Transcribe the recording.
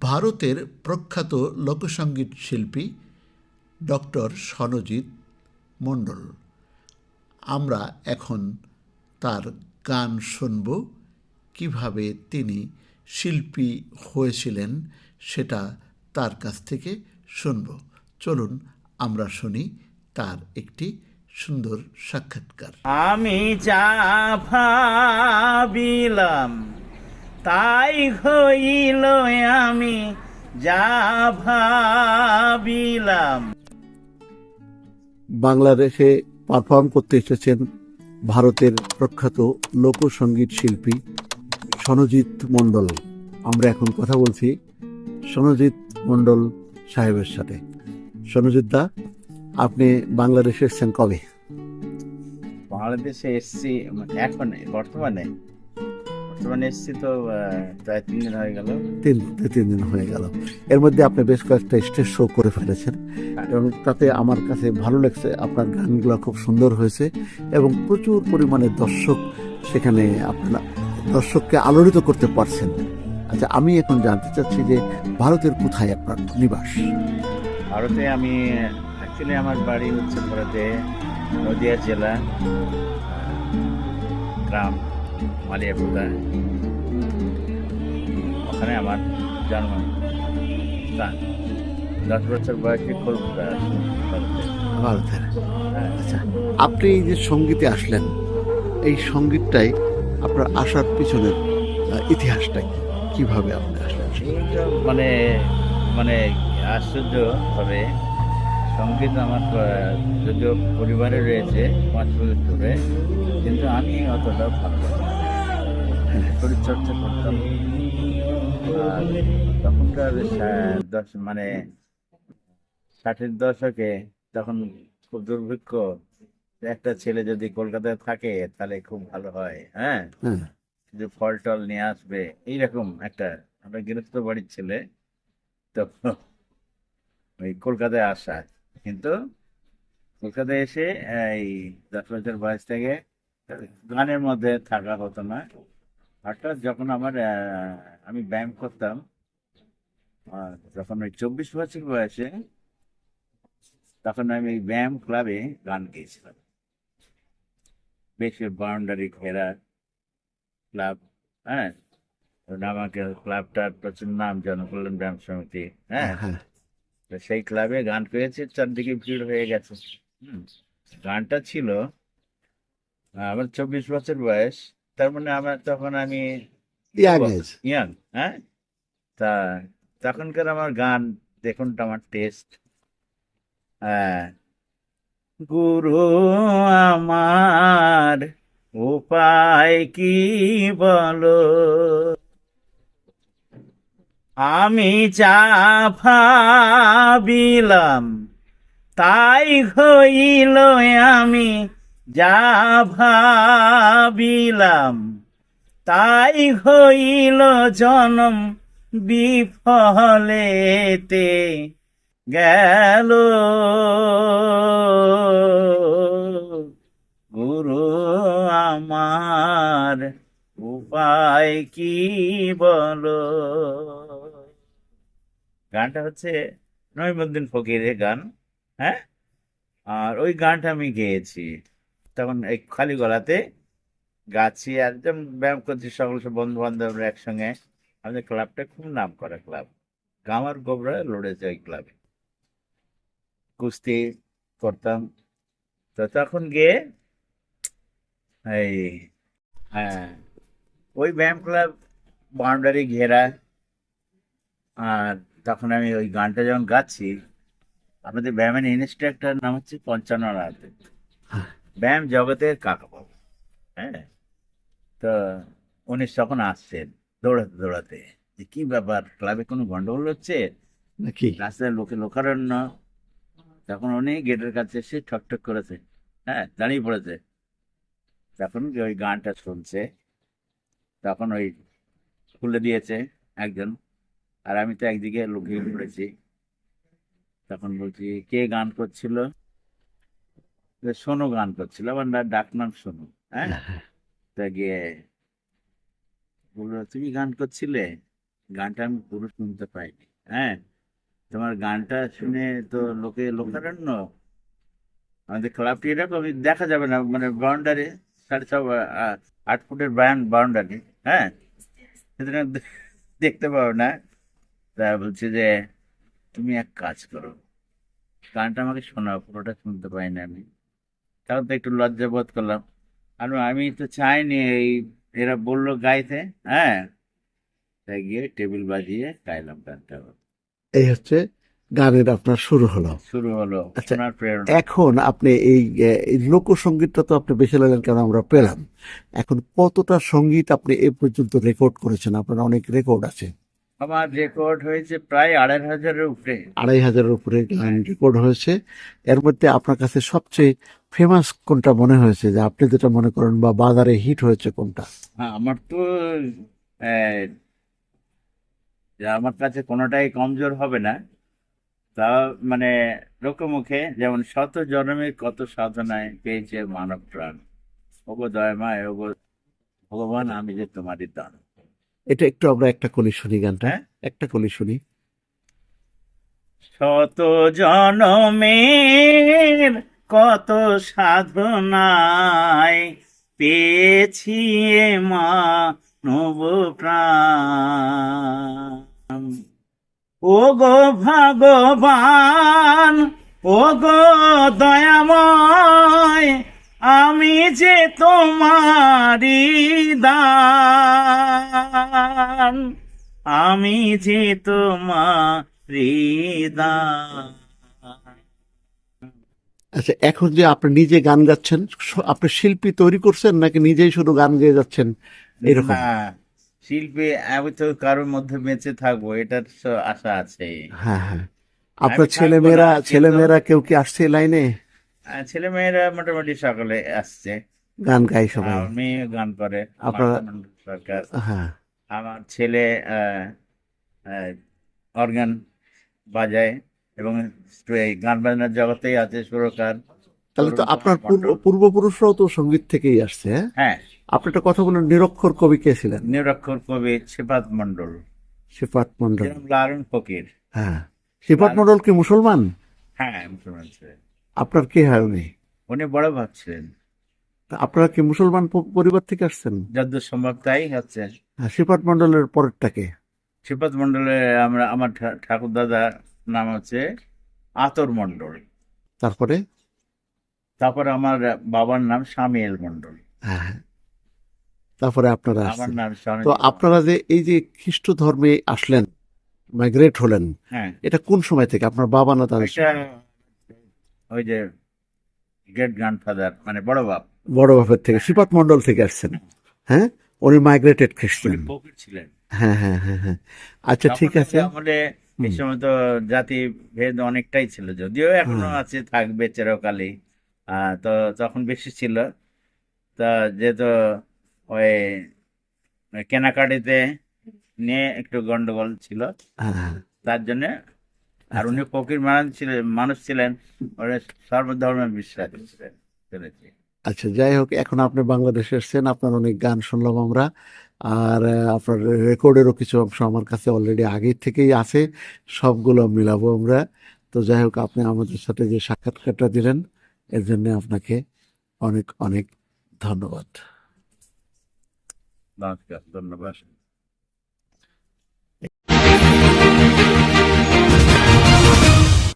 ভারতের প্রখ্যাত লোকসঙ্গীত শিল্পী ডক্টর সনজিৎ মণ্ডল। আমরা এখন তার গান শুনব, কীভাবে তিনি শিল্পী হয়েছিলেন সেটা তার কাছ থেকে শুনব। চলুন আমরা শুনি তার একটি সুন্দর সাক্ষাৎকার। আমি যা ভাবিলাম তাই হইল আমি যা ভাবিলাম। বাংলাদেশে পারফর্ম করতে এসেছেন ভারতের প্রখ্যাত লোকসঙ্গীত শিল্পী সনজিৎ মণ্ডল। আমরা এখন কথা বলছি সনজিৎ মণ্ডল সাহেবের সাথে। সনজিৎ দা আপনি বাংলাদেশে এসেছেন কবে? বাংলাদেশে এসছি এখন বর্তমানে। বর্তমানে এসছি তো প্রায় তিন দিন হয়ে গেল। তিন তিন দিন হয়ে গেল। এর মধ্যে আপনি বেশ কয়েকটা স্টেজ শো করে ফেলেছেন এবং তাতে আমার কাছে ভালো লাগছে। আপনার গানগুলো খুব সুন্দর হয়েছে এবং প্রচুর পরিমাণে দর্শক সেখানে আপনার দর্শককে আলোড়িত করতে পারছেন। আচ্ছা আমি এখন জানতে চাচ্ছি যে ভারতের কোথায় আপনার নিবাস? ভারতে আমি অ্যাকচুয়ালি আমার বাড়ি হচ্ছে ভারতে নদিয়া জেলা গ্রাম। মালিয়াপুরা ওখানে আমার জন্ম স্থান দশ বছর বয়সে কলকাতা ভারতের হ্যাঁ, আচ্ছা আপনি এই যে সঙ্গীতে আসলেন এই সঙ্গীতটাই আপনার আসার পিছনের ইতিহাসটা কি? কীভাবে আপনি আসলেন? মানে মানে আশ্চর্য ভাবে সংগীত আমার যদিও পরিবারে রয়েছে পাঁচ বছর ধরে কিন্তু আমি অতটা ভালো পরিচর্যা করতাম। আর তখনকার দশ মানে ষাটের দশকে তখন খুব দুর্ভিক্ষ একটা ছেলে যদি কলকাতায় থাকে তাহলে খুব ভালো হয় হ্যাঁ? হ্যাঁ। যে ফল টল নিয়ে আসবে এইরকম একটা আমরা গৃহস্থ বাড়ির ছেলে তো ওই কলকাতায় আসা। কিন্তু কলকাতায় এসে এই দশ বছর বয়স থেকে গানের মধ্যে থাকা হতো না। হঠাৎ যখন আমার আমি ব্যায়াম করতাম যখন ওই চব্বিশ বছর বয়সে তখন আমি এই ব্যায়াম ক্লাবে গান গেয়েছিলাম। বেশ বাউন্ডারি ঘেরা ক্লাব হ্যাঁ? আমাকে ক্লাবটার প্রচুর নাম জনকল্যাণ ব্যায়াম সমিতি হ্যাঁ? হ্যাঁ তো সেই ক্লাবে গান পেয়েছে চারদিকে ভিড় হয়ে গেছে। হুম। গানটা ছিল আমার চব্বিশ বছর বয়স তার মানে আমার তখন আমি ইয়াং হ্যাঁ? তা তখনকার আমার গান দেখুন আমার টেস্ট হ্যাঁ। গুরু আমার উপায় কি বলো? আমি যা ভাবিলাম তাই হইল আমি যা ভাবিলাম, তাই হইল জনম বিফলেতে। গেল গুরু আমার, উপায় কি বলো? গানটা হচ্ছে নইমুদ্দিন ফকিরের গান হ্যাঁ? আর ওই গানটা আমি গেয়েছি। তখন এই খালি গলাতে গাছি আর যেমন ব্যায়াম করছি, সকল সব বন্ধু বান্ধবরা একসঙ্গে। আমাদের ক্লাবটা খুব নাম করা ক্লাব গামার গোবরা লড়েছে ওই ক্লাবে কুস্তি করতাম। তো তখন গিয়ে এই হ্যাঁ ওই ব্যায়াম ক্লাব বাউন্ডারি ঘেরা। আর তখন আমি ওই গানটা যখন গাচ্ছি, আমাদের ব্যায়ামের ইনস্ট্রাক্টর নাম হচ্ছে পঞ্চান্ন রাত ব্যায়াম জগতের কাকা কাকাবাবু হ্যাঁ? তো উনি তখন আসছেন দৌড়াতে দৌড়াতে। যে কি ব্যাপার ক্লাবে কোনো গন্ডগোল হচ্ছে? নাকি? রাস্তায় লোকে লোকারণ্য। তখন উনি গেটের কাছে এসে ঠকঠক করেছে। হ্যাঁ দাঁড়িয়ে পড়েছে। তখন ওই গানটা শুনছে তখন ওই খুলে দিয়েছে একজন। আর আমি তো একদিকে লুকিয়ে পড়েছি। তখন বলছি কে গান করছিল? সোনু গান করছিল আমার না- ডাক নাম সোনু হ্যাঁ? তা গিয়ে বলল তুমি গান করছিলে? গানটা আমি পুরো শুনতে পাইনি হ্যাঁ? তোমার গানটা শুনে তো লোকে লোকারণ্য? আমাদের ক্লাবটি এরকম? দেখা যাবে না মানে বাউন্ডারি সাড়ে ছ আট ফুটের বায়ান বাউন্ডারি হ্যাঁ? দেখতে পাবো না। তা বলছে যে তুমি এক কাজ করো গানটা আমাকে শোনাও পুরোটা শুনতে পাই না আমি। তখন তো একটু লজ্জা বোধ করলাম। আর আমি তো চাইনি এই এরা বলল গাইতে হ্যাঁ? তাই গিয়ে টেবিল বাজিয়ে গাইলাম গানটা। এই হচ্ছে গানের আপনার শুরু হলো। শুরু হলো আচ্ছা, এখন আপনি এই এই লোকসঙ্গীতটা তো আপনি বেছে নিলেন কেন? আমরা পেলাম। এখন কতটা সংগীত আপনি এ পর্যন্ত রেকর্ড করেছেন? আপনার অনেক রেকর্ড আছে। আমার রেকর্ড হয়েছে প্রায় আড়াই হাজারের উপরে। আড়াই হাজারের উপরে গান রেকর্ড হয়েছে। এর মধ্যে আপনার কাছে সবচেয়ে ফেমাস কোনটা মনে হয়েছে? যে আপনি যেটা মনে করেন বা বাজারে হিট হয়েছে কোনটা? হ্যাঁ আমার তো আমার কাছে কোনোটাই কমজোর হবে না। তা মানে লোকমুখে যেমন শত জন্মের কত সাধনায় পেয়েছে মানব প্রাণ। ওগো দয়মায় ওগো ভগবান আমি যে তোমারই দান। এটা একটু আমরা একটা কলি শুনি গানটা। হ্যাঁ? একটা কলি শুনি। শত জনমের কত সাধনায় পেয়েছি এ মানব প্রাণ ও গো ভগবান ও গো দয়াময়, আমি যে তোমারি দান, আমি যে তোমারি দান। আচ্ছা এখন যে আপনি নিজে গান গাচ্ছেন আপনি শিল্পী তৈরি করছেন নাকি নিজেই শুধু গান গেয়ে যাচ্ছেন? এরকম। শিল্পী আমি তো কারোর মধ্যে বেঁচে থাকব এটার আশা আছে। হ্যাঁ হ্যাঁ। আপনার থাকব ছেলে মেয়েরা ছেলে মেয়েরা কেউ কি আসছে লাইনে? ছেলে মেয়েরা মোটামুটি সকলে আসছে। গান গাই সবাই। মেয়ে গান করে আপনারা- সরকার। হ্যাঁ। আমার ছেলে অর্গান বাজায়। এবং এই গান বাজনার জগতেই আছে সুরকার। তাহলে তো আপনার। পূর্বপুরুষরাও তো সংগীত থেকেই আসছে হ্যাঁ? হ্যাঁ। আপনি একটা কথা বলেন নিরক্ষর কবি কে ছিলেন? নিরক্ষর কবি শিপাত মন্ডল সিফাত মন্ডল লালন ফকির। হ্যাঁ। সিফাত মন্ডল কি মুসলমান? হ্যাঁ মুসলমান ছিলেন। আপনার কে হয় উনি? উনি বড় ভাবছিলেন তা আপনারা কি মুসলমান পরিবার থেকে আসছেন? যদ্দূর সম্ভব তাই হচ্ছে। হ্যাঁ মন্ডলের পরেরটাকে শিপাত মণ্ডলে আমরা আমার ঠাকুর দাদার নাম হচ্ছে আতর মণ্ডল। তারপরে? তারপর আমার বাবার নাম সামিয়েল মণ্ডল। হ্যাঁ হ্যাঁ। তারপরে আপনারা আমার নাম তো আপনারা যে এই যে খ্রিস্ট ধর্মে আসলেন মাইগ্রেট হলেন হ্যাঁ। এটা কোন সময় থেকে? আপনার বাবা না ওইটা ওই যে গ্রেট গ্র্যান্ডফাদার মানে বড় বাপ। বড় বাপের থেকে সিফাত মন্ডল থেকে আসছেন। হ্যাঁ? উনি মাইগ্রেটেড খ্রিস্টান। ছিলেন। হ্যাঁ হ্যাঁ হ্যাঁ হ্যাঁ। আচ্ছা ঠিক আছে। আমলে এই সময় তো জাতি ভেদ অনেকটাই ছিল যদিও এখনও। আছে থাকবে চিরকালই তো তখন বেশি ছিল তা যেহেতু ওই কেনাকাটিতে নিয়ে একটু গন্ডগোল ছিল হ্যাঁ হ্যাঁ। তার জন্য আর উনি ফকির মানুষ ছিলেন মানুষ ছিলেন ওরা সর্বধর্মে বিশ্বাস ছিলেন আচ্ছা যাই হোক, এখন আপনি বাংলাদেশে এসেছেন, আপনার অনেক গান শুনলাম আমরা। আর আপনার রেকর্ডেরও কিছু অংশ আমার কাছে অলরেডি আগের থেকেই আছে, সবগুলো মিলাবো আমরা। তো যাই হোক, আপনি আমাদের সাথে যে সাক্ষাৎকারটা দিলেন, এর জন্য আপনাকে অনেক অনেক ধন্যবাদ। ধন্যবাদ।